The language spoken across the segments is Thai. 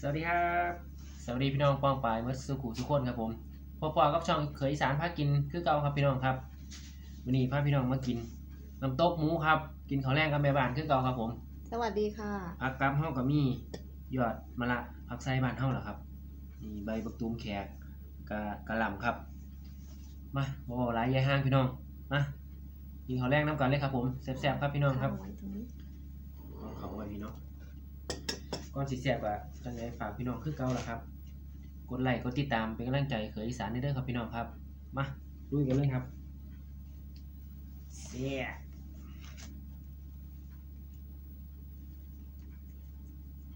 สวัสดีครับ สวัสดีพี่น้องป้องปลายเมื่อสุขุทุกคนครับผมพอๆกับช่องเคยอีสารพากินคือเก่าครับพี่น้องครับวันนี้พาพี่น้องมากินน้ำตกหมูครับ กินข้าวแรงกับแม่บ้านคือเก่าครับผม สวัสดีค่ะผักกับเฮากับมียอดมะละผักไส้บ้านเฮาเหรอครับนี่ใบบักตูมแขกกะกะหล่ำครับ มาบ่เว้าหลายยายห้างพี่น้องมากินข้าวแรงน้ำกันเลยครับผมแซ่บๆครับพี่น้องครับไว้ตรงนี้เอาเขาไว้พี่น้อง ก่อนสิแซ่บอะจังไดฝากพี่น้องคือเก่าล่ะครับ กดไลค์กดติดตามเป็นกำลังใจเขยอีสานได้เด้อครับพี่น้องครับ มาลุยกันเลยครับเสีย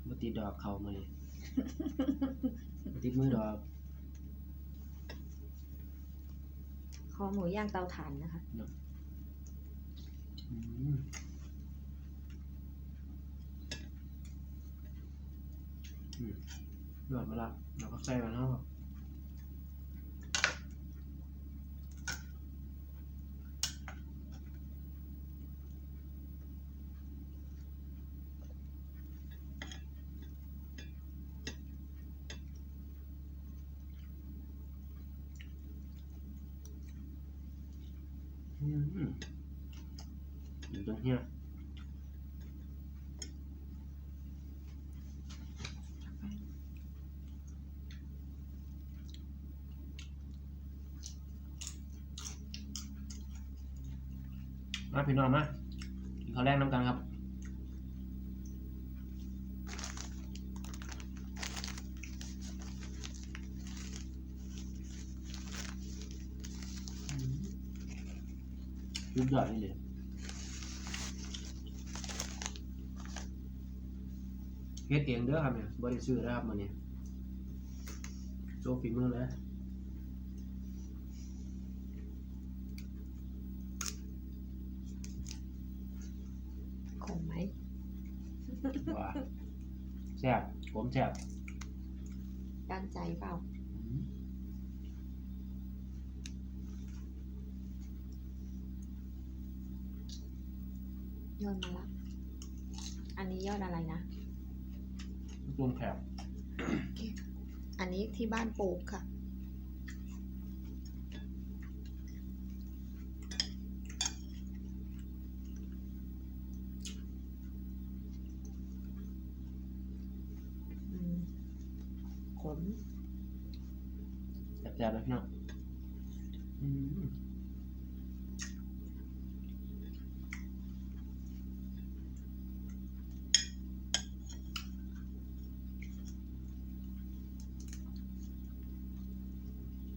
มาติดดอกเขามาเลยบ่ติดมือดอกคอหมูย่างเตาถ่านนะคะ อืมอือดมาละแล้วก็ใส่มันเข้าครับอืมอยู่ตรงเนี้ย มาพี่น้องมากินข้าวแรกน้ำกันครับสุดยอดนี่เลยเฮ็ดเองเด้อครับเนี่ยบ่ได้ซื้อนะครับมื้อนี้โชว์ฝีมือเลย ว่าแซ่บผมแซ่บด้านใจเปล่าอืมยอดมาละ อันนี้ยอดอะไรนะรวมแคบอันนี้ที่บ้านปลูกค่ะ อืมขม แซ่บๆเลย พี่น้อง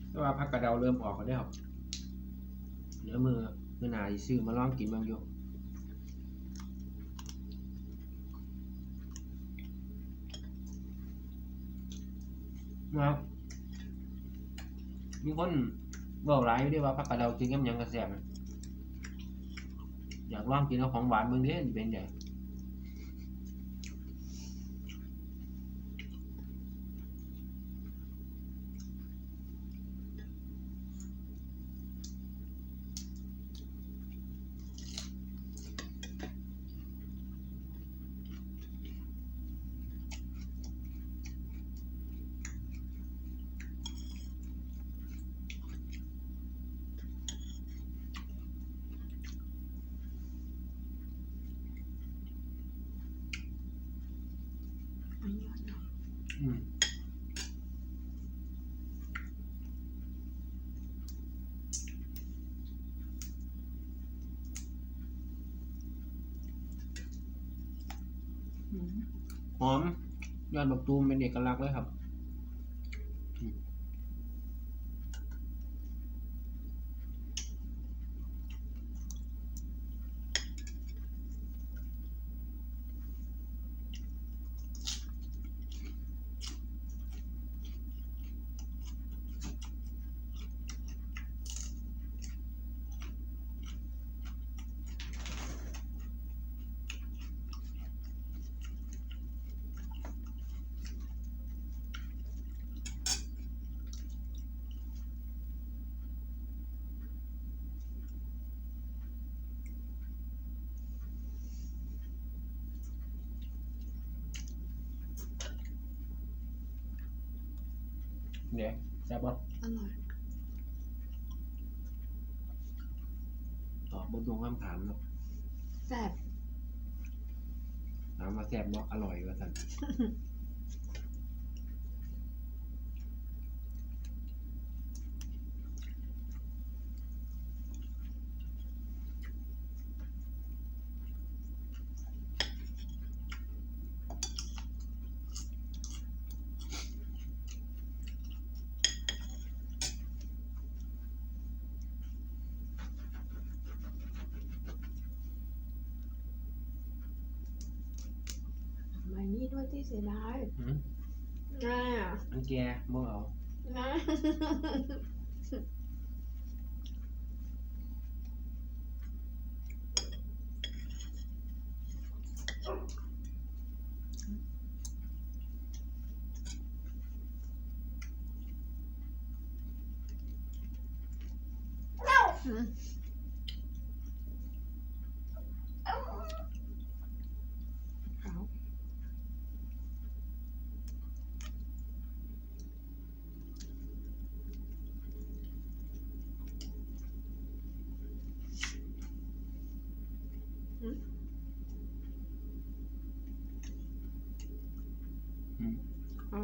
แต่ว่าพักกระเดาเริ่มออกแล้วเด้อครับเดี๋ยวมือมือหนาสิซื้อมาลองกินบางอยู่นะครับ มีคนบอกหลายอยู่ด้วยว่าพักกระเดากินกับหยังกระแสบอยากลองกินเอาของหวานเบิ่งเด้สิเป็นไง อันนี้ยอดเนอะ อืม หอมยอดบักตูมเป็นเอกลักษณ์เลยครับ เนี่ยแซ่บปะอร่อยตอบบนตรงคำถามเนาะแซ่บถามว่าแซ่บบ่อร่อยว่าท่าน ใบนี้ด้วยที่เสียดาย หืม น่า อันแกบ่เอา น่า อืมขาว อืม อ๋อ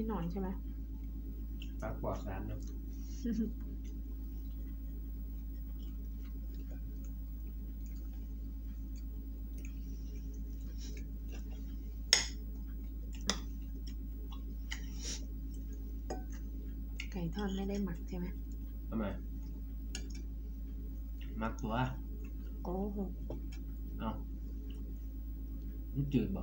มีหนอนใช่ไหมปลากปลอดสารเนาะไก่ทอดไม่ได้หมักใช่ไหมทำไมมักตัวโอ้โหเอามันจืดบ่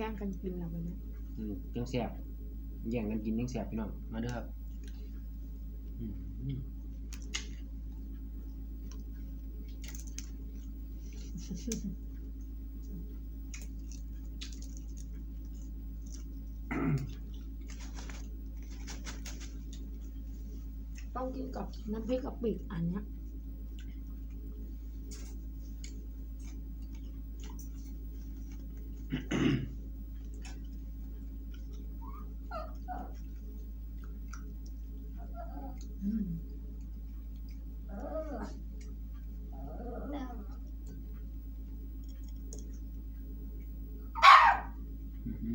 ย่างกันกินแล้ววันนี้อืมจังแซ่บแย่งกันกินจังแซ่บพี่น้องมาเด้อครับอืมอืมต้องกินกับน้ำพริกกะปิอันเนี้ยอืม อืม ไม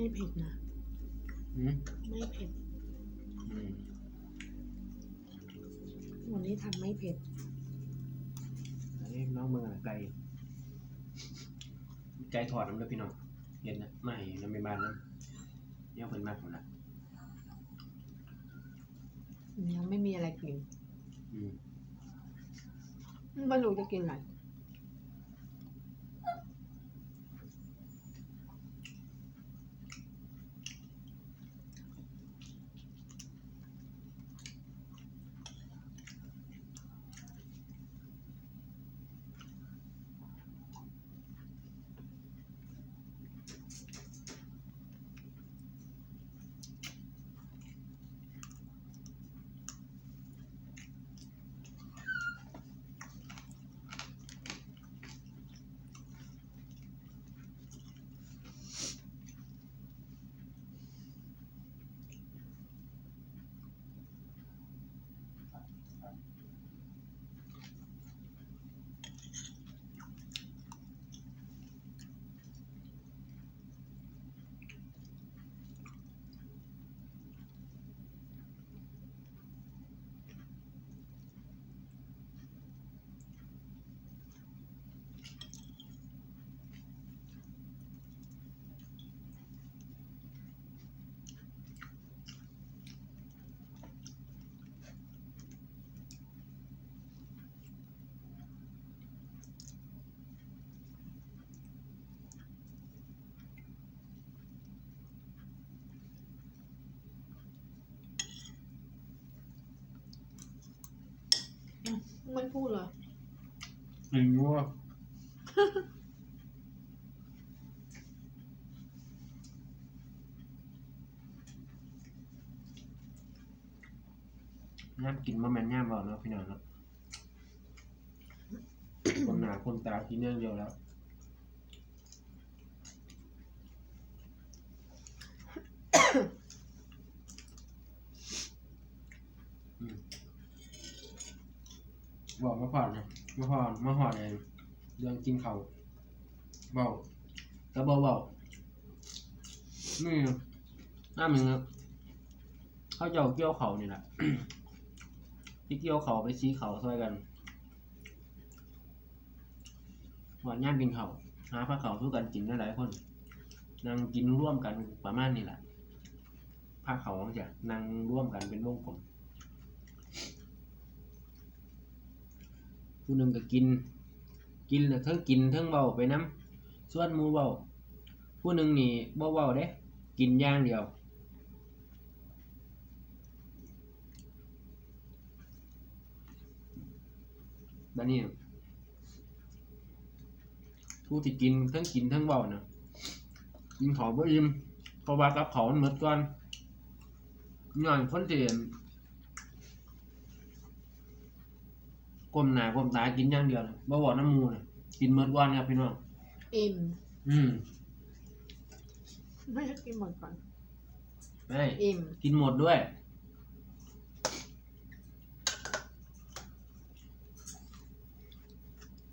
่เผ็ดนะอืมไม่เผ็ดอืมวันนี้ทำไม่เผ็ดอันนี้น้องเมืองอะไรไก่ไก่ทอดน้ำเด้อพี่น้องเห็นนะ ไม่น้ำไม่บ้านนะ เนี่ยเพิ่นมากหมดละยังไม่มีอะไรกินอืมไม่รู้จะกินอะไร ไม่พูดเหรอหนึ่งวัวย่ำกินมาแม่นย่ำบอกเนาะพี่น้องเนาะคนหนาคนตากินเนื่องเดียวแล้ว อืม บอกมาผ่อนนะมาผ่อนมาผ่อนเองเรื่องกินเขาเบาก็เบาเบานี่หน้ามึงเขาจะเอาเกี่ยวเขานี่แหละที่เกี่ยวเขาไปชี้เขาซอยกันหวานย่ามกินเขาหาผ้าเขาวสู้กันกินได้หลายคนนั่งกินร่วมกันประมาณนี้แหละผ้าเขาวจะนั่งร่วมกันเป็นวงกลม ผู้หนึ่งก็กิน กินแล้วเทั้งกินเทั้งเบาไปน้ำส่วนมูเบาผู้หนึ่งนี่บ่เบาเด้ กินย่างเดียว บัดนี้ผู้ที่กินเทั้งกินเทั้งเบานะกินเขาวบ่อิ่มเพราะว่ากับเขามันหมดก่อนย้อนคนที่ ก้มหน้าก้มตากินอย่างเดียวเลยบ่บอกน้ำมูเลยกินเมื่อวันครับพี่น้อง อิ่ม อืม ไม่ให้กินหมดก่อน ไม่อิ่ม กินหมดด้วย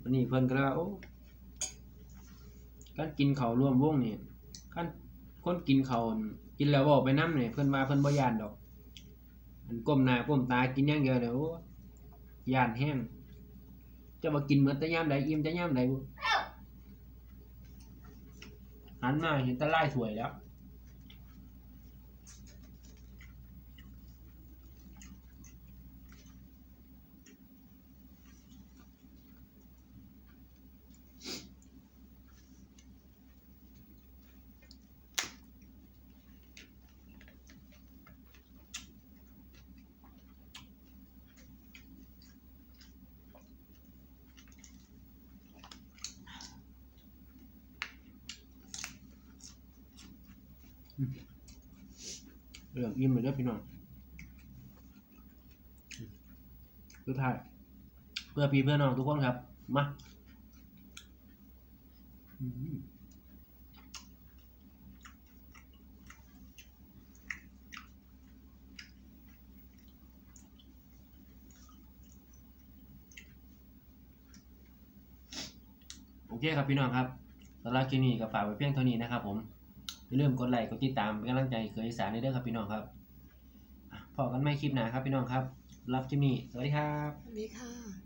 วันนี้เพิ่นก็เลยว่าโอ้การกินเขาวร่วมวงนี่การคนกินเขาวกินแล้วบอกไปน้ำเนี่ยเพิ่นมาเพิ่นบ่ยานดอก มันก้มหน้าก้มตากินอย่างเดียวเดี๋ยว ย่านแห้งจะมากินเหมือนต่ยามใดอิ่มต่ยามใดบุหันมาเห็นตะไล่สวยแล้ว เรื่องอิ่มเลยเด้อพี่น้องสุดท้ายเพื่อพี่เพื่อน้องทุกคนครับ มาโอเคครับพี่น้องครับสำหรับคลิปนี้ก็ฝากไว้เพียงเท่านี้นะครับผม อย่าลืมกดไลค์กดติดตามเป็นกำลังใจให้เคยอีสานในเด้อครับพี่น้องครับพอกันไม่คลิปหน้าครับพี่น้องครับ รับคลิปนี้ สวัสดีครับ สวัสดีค่ะ